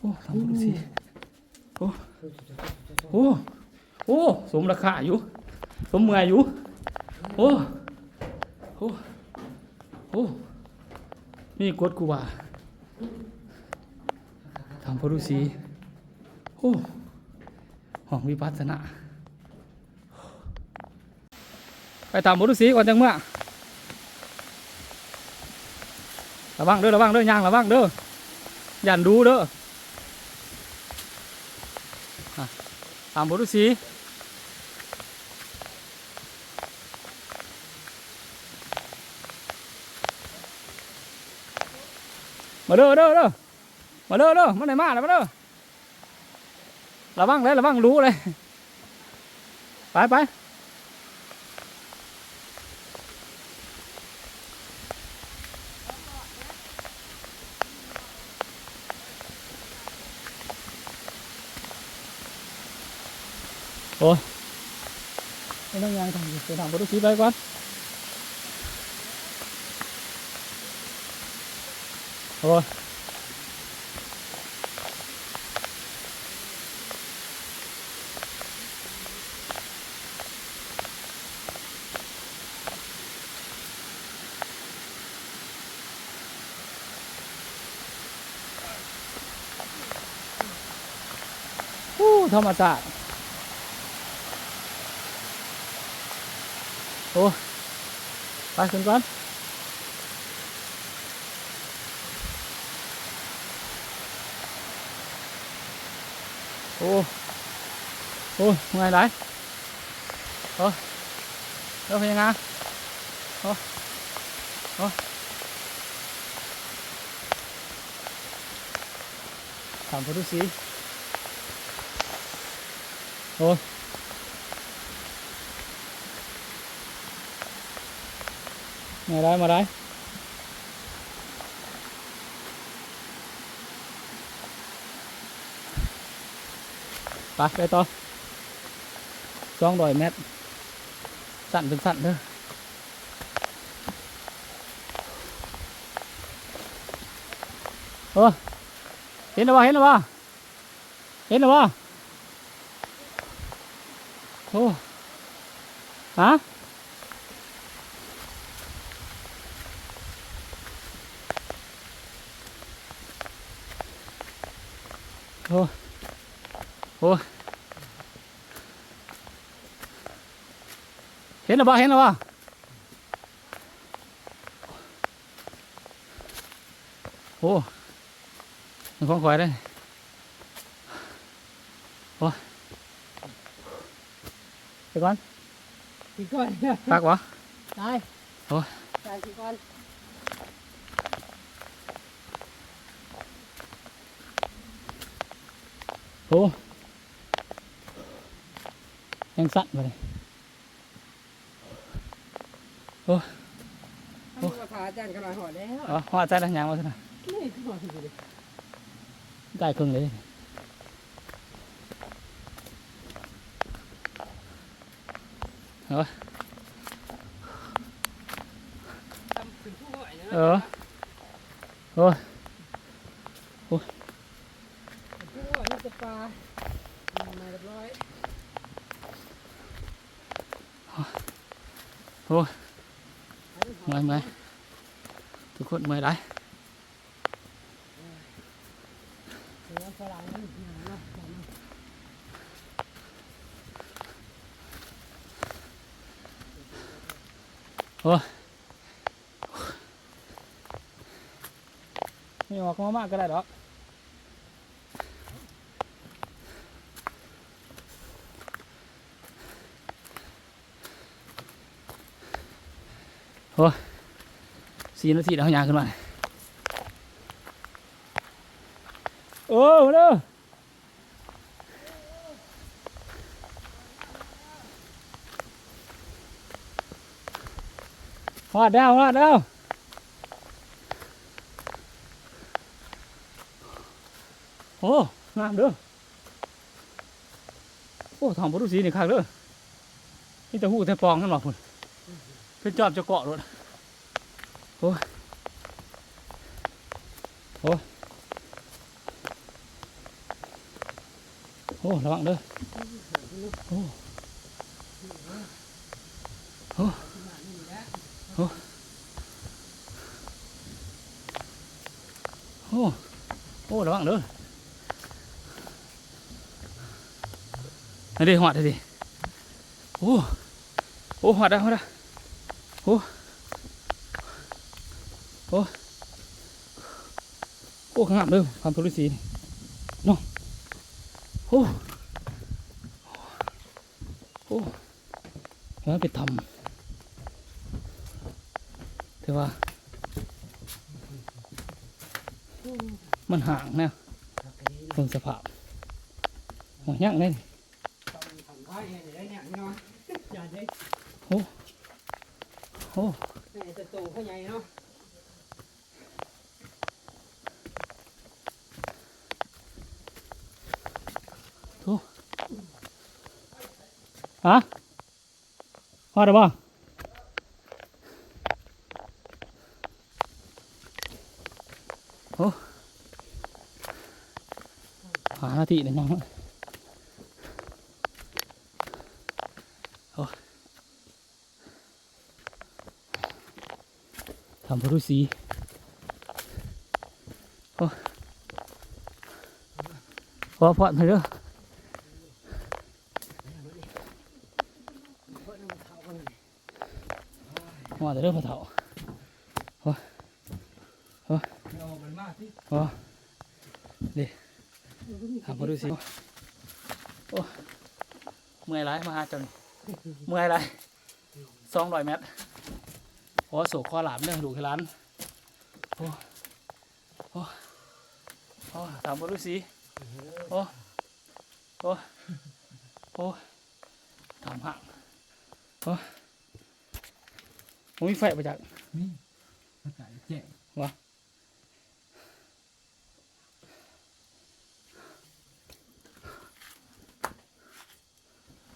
โอ้ทำดูสิโอ้โอ้โอ้สมราคาอยู่ สมเมื่อยอยู่ โอ้โอ้โอ้นี่กดกูว่าทำพรุสีโอ้ห้องวิปัสสนาไปตามพรุสีก่อนจังเมื่อระวังเด้อระวังเด้อยางระวังเด้อย่านดูเด้ออะ ตามบรุสีมาเด้อเด้อเด้อมาเด้อเด้อมาไหนมาแล้วมาเด้อระวังเลยระวังรู้เลย ไปไป โอ้ยไม่ต้องยังทำไปทำพรุสีไปก่อนโอ้ยอู้ธรรมชาติ โอ้ไปขึ้นก่อนโอ้โอ้ไงไรโอ้เออเป็นยังไงโอ้โอ้ทำพอดูสิ โอ้ย มาได้มาได้ไปไปต่อสองร้อยเมตร สั่นเป็นสั่นเด้อโอ้เห็นหรือเปล่าเห็นหรือเปล่าเห็นหรือเปล่าโอ้ฮะ โอ้โอ้เห็นหรือเปล่าเห็นหรือเปล่าโอ้มันของข่อยเลยโอ้ไปก่อน กี่ก้อนพักวะ ตายโอ้ยตายกี่ก้อน โอ้ยังสั่นมาเลยทำกระถาอาจารย์กำลังหอดแล้วอ๋อหัวใจแล้วยังมาสินะนี่คือหอดอยู่เลยได้ครึ่งเลยเออทำถึงผู้ห่อยนะเออโอ้ยผู้ห่อยนี่จะ ปลามาเรียบร้อยโอ้ยเมื่อยเมื่อยทุกคนเมื่อยไรเสือฝรั่งนี่นะเนาะไม่ออกมามากก็ได้หรอก อ้สี่นาทีแล้วยางขึ้นมาโอ้มาเด้อวาดดาววาดดาวโอ้งามเด้อโอ้ทองปรุสีนี่คักเด้อนี่แต่หูแต่ปองนั่นหรอพุ่น เป็นจอบจะเกาะรถโอ้โอ้โอ้ระวังเด้อโอ้โอ้โอ้โอ้โอ้ระวังเด้อนี่ดิหอดเลยดิโอ้โอ้หอดได้หอดได้ โอ้โอ้โอ้ข้างหลังเด้อความทุลิสีนี่เนาะโอ้โอ้แล้วไปทำแต่ว่า มันห่างนะเพิ่งสภาพหัวย่างเลยทำไว้ได้เนี่ยเนาะอย่าได้โอ้แม่จะโตเขาใหญ่เนาะฮะพอได้บ่โอ้หาหน้าที่เลยยัง ทำพรุสีโอ้พอพอดมาเด้อเพิ่นอาเท้ากันมาแต่เรื่องพอเถาเอามันมาสิโอ้ดิทำมาดูสิโอ้เมื่อยไรมาหาจ้านี่เมื่อยไรสองร้อยเมตร โอ้โศกข้อหลามเนี่ยดูที่ร้าน โอ้ โอ้ โอ้ทำมาดูสิโอ้ โอ้ โอ้ทำห่างโอ้ผมมีไฟประจักษ์นี่ภาษาแจ้ง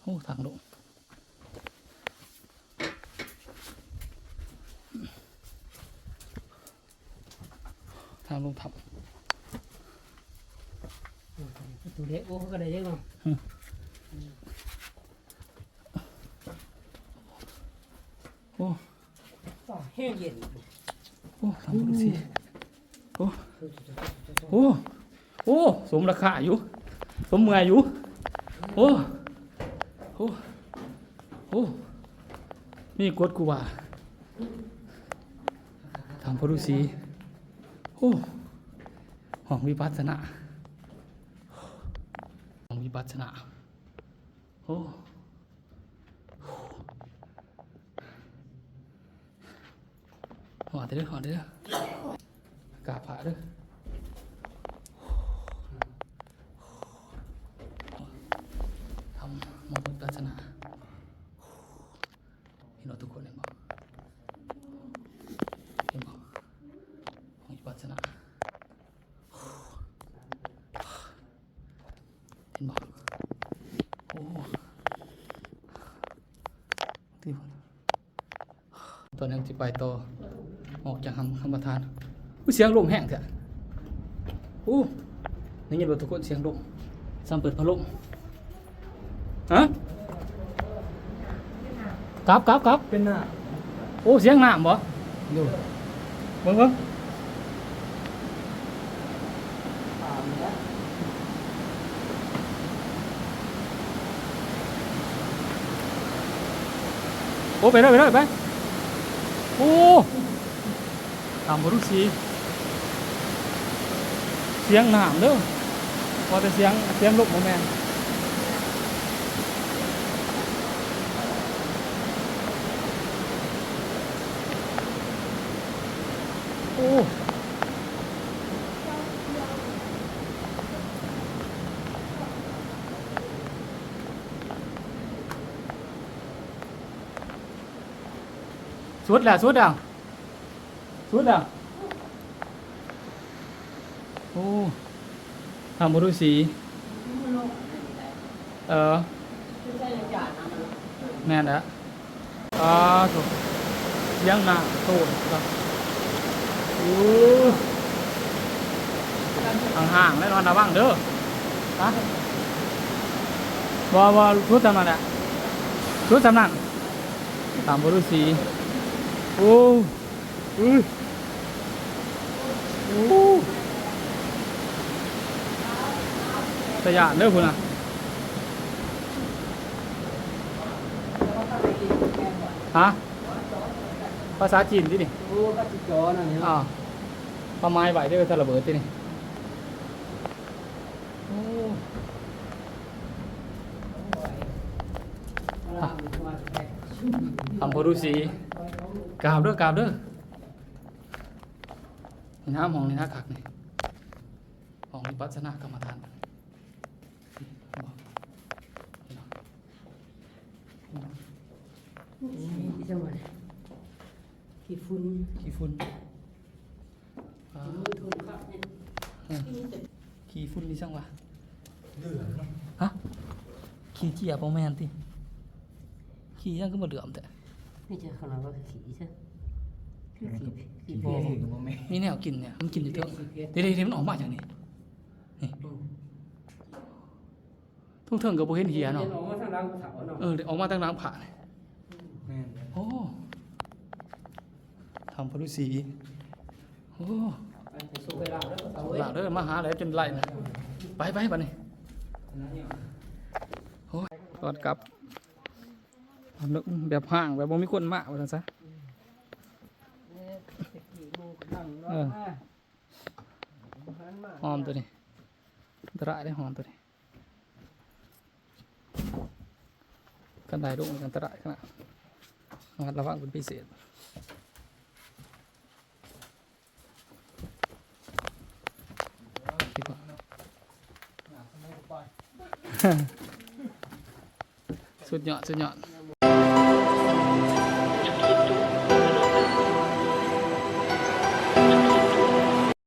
โอ้ทางลง ทางลงทับตัวเล็กโอ้ก็ได้เยอะเนาะโอ้ต่อแห้งเย็นโอ้ทำดูสิโอ้โอ้โอ้สมราคาอยู่ สมเมื่อยอยู่โอ้โอ้โอ้นี่กดกูว่าทำพรุสี โอ้ห้องวิปัสสนาห้องวิปัสสนาโอ้หอดเด้อหอดเด้อกาผาเด้อทำมองวิปัสสนาเห็นเราทุกคนเห็นบ่เห็นบ่ห้องวิปัสสนาเห็นบ่โอ้ที่บ่ ตอนนี้จะไปต่อออกจากคำคำประธานอุ้ยเสียงลมแห้งเถอะอู้นี่ยินบ่ทุกคนเสียงลมซ้ำเปิดพัดลมฮะกลับกลับกลับเป็นหน้าโอ้เสียงน้ำบ่ดูเบิ่งเบิ่งตามแล้วโอ้ไปเลยไปเลยไป โอ้ตามบรุสีเสียงหนามเด้อพอแต่เสียงเสียงลูกโมแมน สุดแล้วสุดแล้วสุดแล้วโอ้ทำบุรุษีเออแม่นแล้วอ่าถูกยังหน้าโตครับโอ้ห่างๆแน่นอนนะบ้างเด้อฮะบอบอชุดจำนั่นแหละชุดจำนั่นตามบรุษี โอ้อุ้ยโอ้ตะยานเด้อคุณอะฮะภาษาจีนที่นี่โอ้ก็จิจอนั่นนี่อ่าประมาณไหวได้ก็จะระเบิดที่นี่โอ้ทำพรุสี กราบเด้อกราบเด้อนี่น้ำห้องนี่นะคักนี่ห้องวิปัสสนากรรมฐานนี่บอกนี่เนาะที่จังหวัดขี้ฝุ่นขี้ฝุ่นอ่ามือทุนครับเนี่ยขี้ฝุ่นนี่ช่างวะฮะขี้เจียบบ่แม่นติขี้ยังก็บ่เหลื่อมแต่ นี่จะขนาดว่าขี้ใช่ขี้ขี้บ่มีแนวกินเนี่ยมันกินอยู่เถอะเดี๋ยวๆๆมันออกมาจากนี่นี่ทุ่งเทิงก็บ่เห็นเหียเนาะออกมาทางหลังเสาเนาะเออเดี๋ยวออกมาตั้งน้ำผ่าเนี่ยแม่นโอ้ทำพรุสีโอ้ไปสุกไปลาแล้วเสาหลาเด้อมาหาอะไรจนไล่นะไปไปบัดนี้โอ้ยกอดกลับทำแล้วแบบห่างแบบบ่มีคนมาว่าซั่นซะขี้มูนั่งรอหอมตัวนี้ตรายได้หอมตัวนี้กันได้ลูกมันตรายขนาดระมัดระวังเป็นพิเศษคิดว่าสุดยอดสุดยอด